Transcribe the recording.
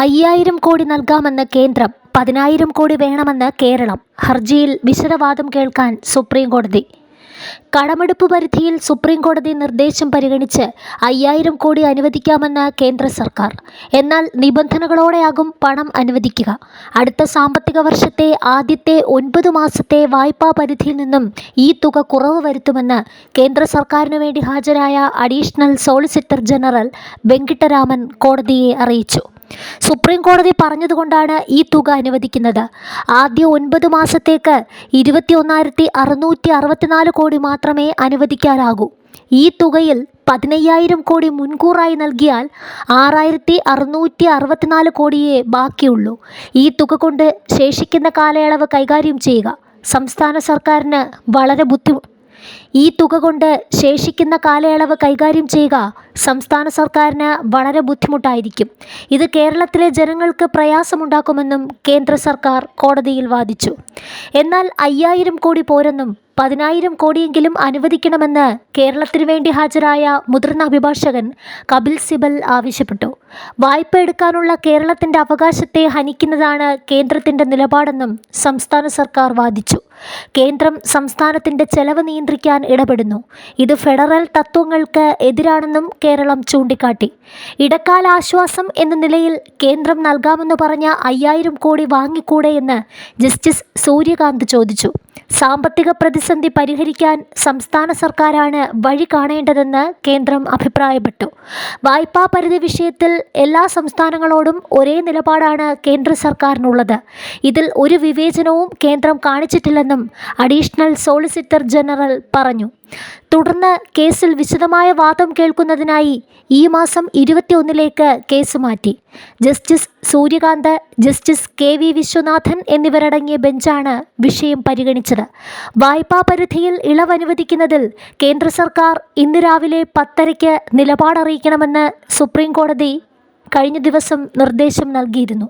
അയ്യായിരം കോടി നൽകാമെന്ന് കേന്ദ്രം പതിനായിരം കോടി വേണമെന്ന് കേരളം. ഹർജിയിൽ വിശദവാദം കേൾക്കാൻ സുപ്രീം കോടതി കടമെടുപ്പ് പരിധിയിൽ സുപ്രീം കോടതി നിർദ്ദേശം പരിഗണിച്ച് അയ്യായിരം കോടി അനുവദിക്കാമെന്ന് കേന്ദ്ര സർക്കാർ. എന്നാൽ നിബന്ധനകളോടെയാകും പണം അനുവദിക്കുക. അടുത്ത സാമ്പത്തിക വർഷത്തെ ആദ്യത്തെ ഒൻപത് മാസത്തെ വായ്പാ പരിധിയിൽ നിന്നും ഈ തുക കുറവ് വരുത്തുമെന്ന് കേന്ദ്ര സർക്കാരിനു വേണ്ടി ഹാജരായ അഡീഷണൽ സോളിസിറ്റർ ജനറൽ വെങ്കിട്ടരാമൻ കോടതിയെ അറിയിച്ചു. സുപ്രീം കോടതി പറഞ്ഞതുകൊണ്ടാണ് ഈ തുക അനുവദിക്കുന്നത്. ആദ്യ ഒൻപത് മാസത്തേക്ക് ഇരുപത്തി ഒന്നായിരത്തി അറുന്നൂറ്റി അറുപത്തിനാല് കോടി മാത്രമേ അനുവദിക്കാനാകൂ. ഈ തുകയിൽ പതിനയ്യായിരം കോടി മുൻകൂറായി നൽകിയാൽ ആറായിരത്തി അറുന്നൂറ്റി അറുപത്തിനാല് കോടിയേ ബാക്കിയുള്ളൂ. ഈ തുക കൊണ്ട് ശേഷിക്കുന്ന കാലയളവ് കൈകാര്യം ചെയ്യുക. സംസ്ഥാന സർക്കാരിന് വളരെ ബുദ്ധി ഈ തുക കൊണ്ട് ശേഷിക്കുന്ന കാലയളവ് കൈകാര്യം ചെയ്യുക സംസ്ഥാന സർക്കാരിന് വളരെ ബുദ്ധിമുട്ടായിരിക്കും. ഇത് കേരളത്തിലെ ജനങ്ങൾക്ക് പ്രയാസമുണ്ടാക്കുമെന്നും കേന്ദ്ര സർക്കാർ കോടതിയിൽ വാദിച്ചു. എന്നാൽ അയ്യായിരം കോടി പോരെന്നും പതിനായിരം കോടിയെങ്കിലും അനുവദിക്കണമെന്ന് കേരളത്തിനു വേണ്ടി ഹാജരായ മുതിർന്ന അഭിഭാഷകൻ കപിൽ സിബൽ ആവശ്യപ്പെട്ടു. വായ്പ എടുക്കാനുള്ള കേരളത്തിന്റെ അവകാശത്തെ ഹനിക്കുന്നതാണ് കേന്ദ്രത്തിന്റെ നിലപാടെന്നും സംസ്ഥാന സർക്കാർ വാദിച്ചു. കേന്ദ്രം സംസ്ഥാനത്തിന്റെ ചെലവ് നിയന്ത്രിക്കാൻ ഇടപെടുന്നു. ഇത് ഫെഡറൽ തത്വങ്ങൾക്ക് എതിരാണെന്നും കേരളം ചൂണ്ടിക്കാട്ടി. ഇടക്കാല ആശ്വാസം എന്ന നിലയിൽ കേന്ദ്രം നൽകാമെന്ന് പറഞ്ഞ അയ്യായിരം കോടി വാങ്ങിക്കൂടെ എന്ന് ജസ്റ്റിസ് സൂര്യകാന്ത് ചോദിച്ചു. സാമ്പത്തിക പ്രതിസന്ധി പരിഹരിക്കാൻ സംസ്ഥാന സർക്കാരാണ് വഴി കാണേണ്ടതെന്ന് കേന്ദ്രം അഭിപ്രായപ്പെട്ടു. വായ്പാ പരിധി വിഷയത്തിൽ എല്ലാ സംസ്ഥാനങ്ങളോടും ഒരേ നിലപാടാണ് കേന്ദ്ര സർക്കാരിനുള്ളത്. ഇതിൽ ഒരു വിവേചനവും കേന്ദ്രം കാണിച്ചിട്ടില്ലെന്നും അഡീഷണൽ സോളിസിറ്റർ ജനറൽ പറഞ്ഞു. തുടർന്ന് കേസിൽ വിശദമായ വാദം കേൾക്കുന്നതിനായി ഈ മാസം ഇരുപത്തിയൊന്നിലേക്ക് കേസ് മാറ്റി. Justice Suryakant justice K V Viswanathan എന്നിവരടങ്ങിയ ബെഞ്ചാണ് വിഷയം പരിഗണിച്ചത്. വായ്പാ പരിധിയിൽ ഇളവ് അനുവദിക്കുന്നതിൽ കേന്ദ്ര സർക്കാർ ഇന്ന് രാവിലെ പത്തരയ്ക്ക് നിലപാടറിയിക്കണമെന്ന് സുപ്രീം കോടതി കഴിഞ്ഞ ദിവസം നിർദ്ദേശം നൽകിയിരുന്നു.